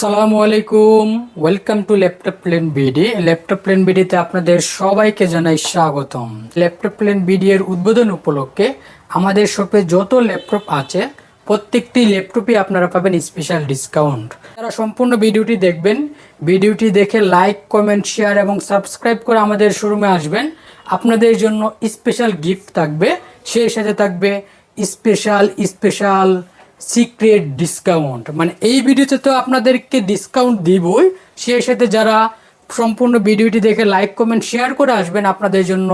আসসালামু আলাইকুম। Welcome to laptop plane BD laptop plane বিডিতে আপনাদের সবাইকে জানাই স্বাগতম। ল্যাপটপ প্লেন বিডি এর উদ্বোধন উপলক্ষে আমাদের শপে যত ল্যাপটপ আছে, প্রত্যেকটি ল্যাপটপই আপনারা পাবেন স্পেশাল ডিসকাউন্ট যারা সম্পূর্ণ ভিডিওটি দেখবেন, ভিডিওটি দেখে লাইক কমেন্ট শেয়ার এবং সাবস্ক্রাইব করে আমাদের শোরুমে আসবেন। আপনাদের জন্য স্পেশাল গিফট থাকবে, সেই সাথে থাকবে স্পেশাল স্পেশাল সিক্রেট ডিসকাউন্ট মানে এই ভিডিওতে তো আপনাদেরকে ডিসকাউন্ট দিবই। সেই সাথে যারা সম্পূর্ণ ভিডিওটি দেখে লাইক কমেন্ট শেয়ার করে আসবেন, আপনাদের জন্য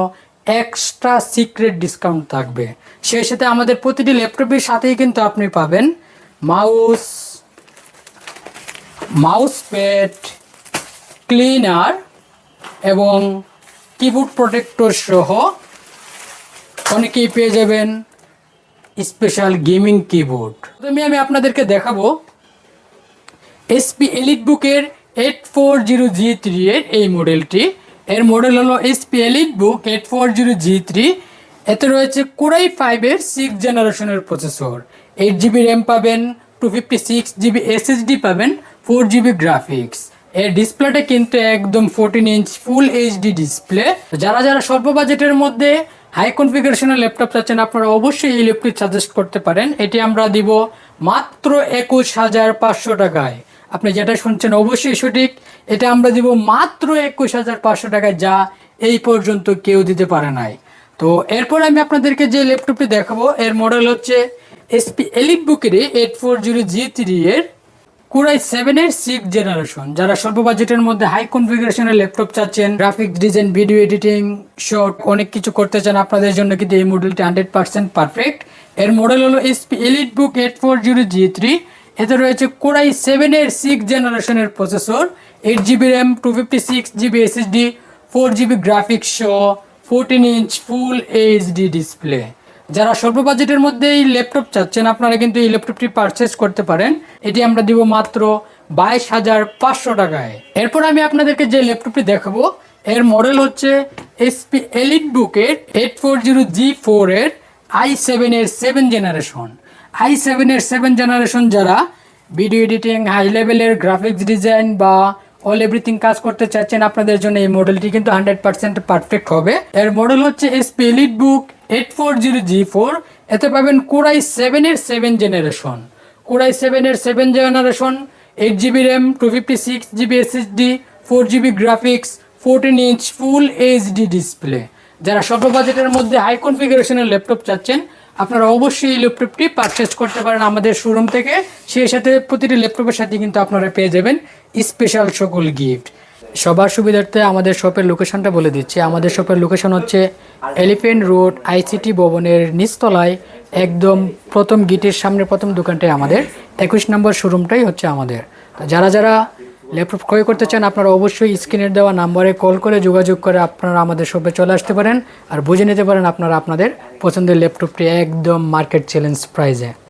এক্সট্রা সিক্রেট ডিসকাউন্ট থাকবে। সেই সাথে আমাদের প্রতিটি ল্যাপটপের সাথেই কিন্তু আপনি পাবেন মাউস মাউস প্যাড ক্লিনার এবং কিবোর্ড প্রোটেক্টর সহ অনেকেই পেয়ে যাবেন। স্পেশাল গেমিং কিবোর্ড প্রথমে আমি আপনাদেরকে দেখাবো এসপি এলিট বুকের eight four zero G three এর এই মডেলটি এর মডেল হলো SP EliteBook eight four zero G three এতে রয়েছে কোরাই ফাইভের সিক্স জেনারেশনের প্রসেসর এইট জিবি র্যাম পাবেন two fifty six GB SSD পাবেন ফোর জিবি গ্রাফিক্স এর ডিসপ্লেটা কিন্তু একদম fourteen inch full HD display যারা যারা স্বল্প বাজেটের মধ্যে হাই কনফিগারেশনের ল্যাপটপ চাচ্ছেন, আপনারা অবশ্যই এই ল্যাপটপ সাজেস্ট করতে পারেন। এটি আমরা দিব মাত্র একুশ হাজার পাঁচশো টাকায়। আপনি যেটা শুনছেন অবশ্যই সঠিক। এটা আমরা দিব মাত্র একুশ হাজার পাঁচশো টাকায়, যা এই পর্যন্ত কেউ দিতে পারে নাই। তো এরপর আমি আপনাদেরকে যে ল্যাপটপটি দেখাবো, এর মডেল হচ্ছে SP elite বুকেরই eight four zero G three এর। কুরাই সেভেনের সিক্স জেনারেশন যারা স্বল্প বাজেটের মধ্যে হাই কনফিগারেশনের ল্যাপটপ চাচ্ছেন graphic design video editing short অনেক কিছু করতে চান, আপনাদের জন্য কিন্তু এই মডেলটি হান্ড্রেড পার্সেন্ট পারফেক্ট এর মডেল হলো SP EliteBook eight four zero G three এতে রয়েছে কোরাই সেভেনের সিক্স জেনারেশনের processor eight GB RAM two fifty six GB SSD four GB graphics সহ fourteen inch full HD display যারা স্বল্প বাজেটের মধ্যে এই ল্যাপটপ চাচ্ছেন, আপনারা কিন্তু এই ল্যাপটপটি পারচেস করতে পারেন। এটি আমরা দিব মাত্র বাইশ হাজার পাঁচশো টাকায়। এরপর আমি আপনাদেরকে যে ল্যাপটপটি দেখাবো, এর মডেল হচ্ছে এসপি এলিট বুকের eight four zero G four এর আই সেভেনের সেভেন জেনারেশন আই সেভেনের সেভেন জেনারেশন যারা ভিডিও এডিটিং হাই লেভেলের গ্রাফিক্স ডিজাইন বা অল এভরিথিং কাজ করতে চাচ্ছেন, আপনাদের জন্য এই মডেলটি কিন্তু হান্ড্রেড পার্সেন্ট পারফেক্ট হবে। এর মডেল হচ্ছে SP EliteBook eight four zero G four এতে পাবেন কোরাই সেভেনের সেভেন জেনারেশন কোরাই সেভেনের seven generation eight GB RAM two fifty six GB SSD four GB graphics fourteen inch full HD display যারা স্বল্প বাজেটের মধ্যে হাই কনফিগারেশনের ল্যাপটপ চাচ্ছেন, আপনারা অবশ্যই এই ল্যাপটপটি পারচেস করতে পারেন আমাদের শোরুম থেকে। সেই সাথে প্রতিটি ল্যাপটপের সাথে কিন্তু আপনারা পেয়ে যাবেন স্পেশাল সকল গিফট সবার সুবিধার্থে আমাদের শপের লোকেশনটা বলে দিচ্ছি। আমাদের শপের লোকেশন হচ্ছে এলিফেন্ট রোড আইসিটি ভবনের নিচতলায়, একদম প্রথম গেটের সামনে প্রথম দোকানটাই আমাদের। একুশ নম্বর শোরুমটাই হচ্ছে আমাদের। যারা যারা ল্যাপটপ ক্রয় করতে চান, আপনারা অবশ্যই স্ক্রিনের দেওয়া নাম্বারে কল করে যোগাযোগ করে আপনারা আমাদের শপে চলে আসতে পারেন। আর বুঝে নিতে পারেন আপনারা আপনাদের পছন্দের ল্যাপটপটি একদম মার্কেট চ্যালেঞ্জ প্রাইজে।